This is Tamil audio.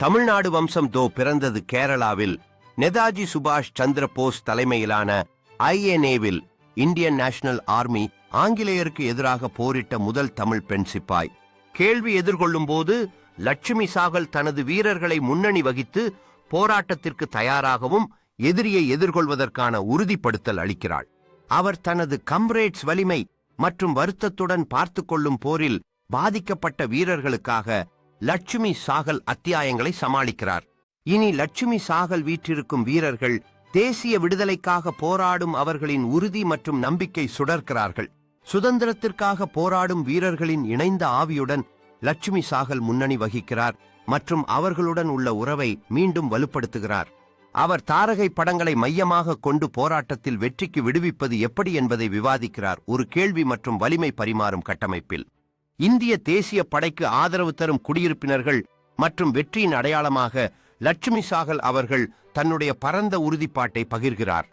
தமிழ்நாடு வம்சம் தோ பிறந்தது கேரளாவில் நேதாஜி சுபாஷ் சந்திர போஸ் தலைமையிலான ஐஎன்ஏவில் இந்தியன் நேஷனல் ஆர்மி ஆங்கிலேயருக்கு எதிராக போரிட்ட முதல் தமிழ் பெண் சிப்பாய். கேள்வி எதிர்கொள்ளும் போது லட்சுமி சாகல் தனது வீரர்களை முன்னணி வகித்து போராட்டத்திற்கு தயாராகவும் எதிரியை எதிர்கொள்வதற்கான உறுதிப்படுத்தல் அளிக்கிறாள். அவர் தனது கம்ரேட்ஸ் வலிமை மற்றும் வருத்தத்துடன் பார்த்து கொள்ளும் போரில் பாதிக்கப்பட்ட வீரர்களுக்காக லட்சுமி சாகல் அத்தியாயங்களை சமாளிக்கிறார். இனி லட்சுமி சாகல் வீற்றிருக்கும் வீரர்கள் தேசிய விடுதலைக்காக போராடும் அவர்களின் உறுதி மற்றும் நம்பிக்கை சுடர்க்கிறார்கள் சுதந்திரத்திற்காக போராடும் வீரர்களின் இணைந்த ஆவியுடன் லட்சுமி சாகல் முன்னணி வகிக்கிறார் மற்றும் அவர்களுடன் உள்ள உறவை மீண்டும் வலுப்படுத்துகிறார். அவர் தாரகை படங்களை மையமாக கொண்டு போராட்டத்தில் வெற்றிக்கு விடுவிப்பது எப்படி என்பதை விவாதிக்கிறார். ஒரு கேள்வி மற்றும் வலிமை பரிமாறும் கட்டமைப்பில். இந்திய தேசிய படைக்கு ஆதரவு தரும் குடியிருப்பினர்கள் மற்றும் வெற்றியின் அடையாளமாக லட்சுமி சாகல் அவர்கள் தன்னுடைய பரந்த உறுதிப்பாட்டை பகிர்கிறார்.